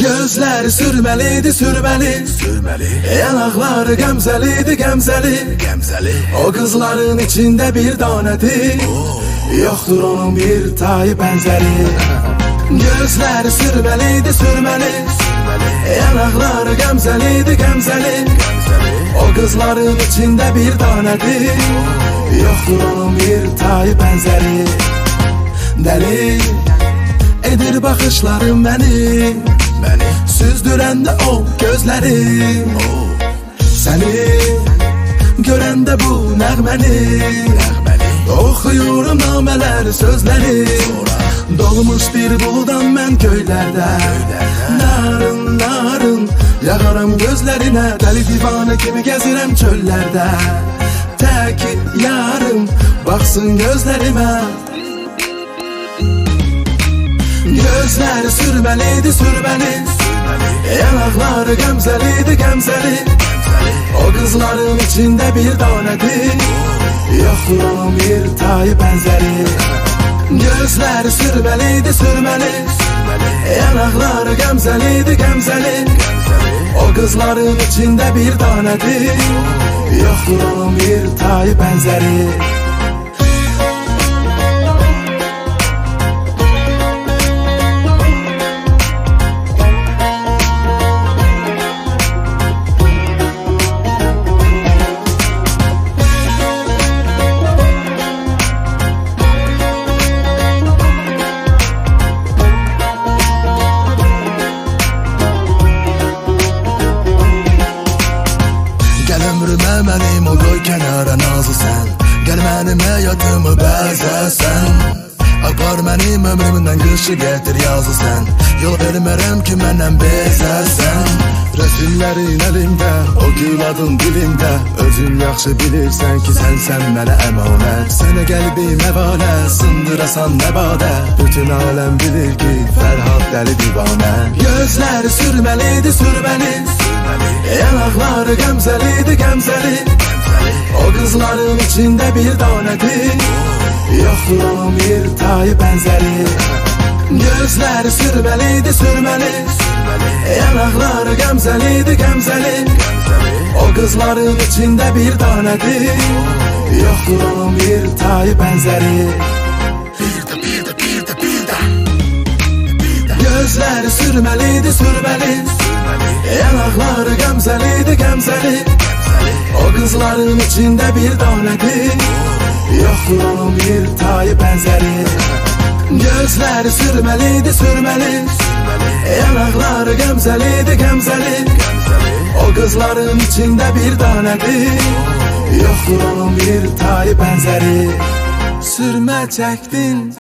Gözleri sürmeliydi sürmeli. Sürmeli, Yanakları gemzeliydi gemzeli. Gemzeli. O kızların içinde bir tanedi Yoktur onun bir tayı benzeri. Gözleri sürmeliydi sürmeli. Yanakları gemzeliydi gemzeli. O kızların içinde bir tanedi Yoktur onun bir tayı benzeri. Deli edir bakışların beni Beni, Süzdürende o gözleri Seni görende bu nəğməni Oxuyurum namələr sözləri Dolmuş bir buldan mən göylərdə Narın, narın Yağaram gözlərinə Dəli divanə kimi gəzirəm çöllərdə Tək yarım Baxsın gözlərimə Gözləri sürməliydi sürməli Yanaqları gəmzəliydi gəmzəli O kızların içinde bir tanedir Yoktur onun bir tayı benzeri. Gözleri sürmeliydi sürmeli. Yanakları gemzeliydi gemzeli O kızların içinde bir tanedir Yoktur onun bir tayı benzeri mənim həyatımı bəzəsən Apar mənim ömrümdən qışı gətir yazı sən Yol vermərəm ki məndən bezəsən Rəsimlərin əlimdə, o gül adın dilimdə Özün yaxşı bilirsən ki sənsən mənə əmanət Sənə qəlbim əvanə, sındırasan nəbadə Bütün aləm bilir ki Fərhad dəli divanə Gözleri sürmeliydi sürmeli. Yanakları gemzeliydi gemzeli O kızların içinde bir tanedir Yoktur onun bir tayı benzeri? Gözleri sürmeliydi sürmeli. Yanakları gemzeliydi gemzeli. O kızların içinde bir tanedir Yoktur onun bir tayı benzeri? Gözleri sürmeliydi sürmeli. Yanakları gemzeliydi gemzeli O kızların içinde bir tanedir Yoktur onun bir tayı benzeri. Gözleri sürmeliydi sürmeli. Yanakları gemzeliydi gemzeli O kızların içinde bir tanedir Yoktur onun bir tayı benzeri. Sürme çektin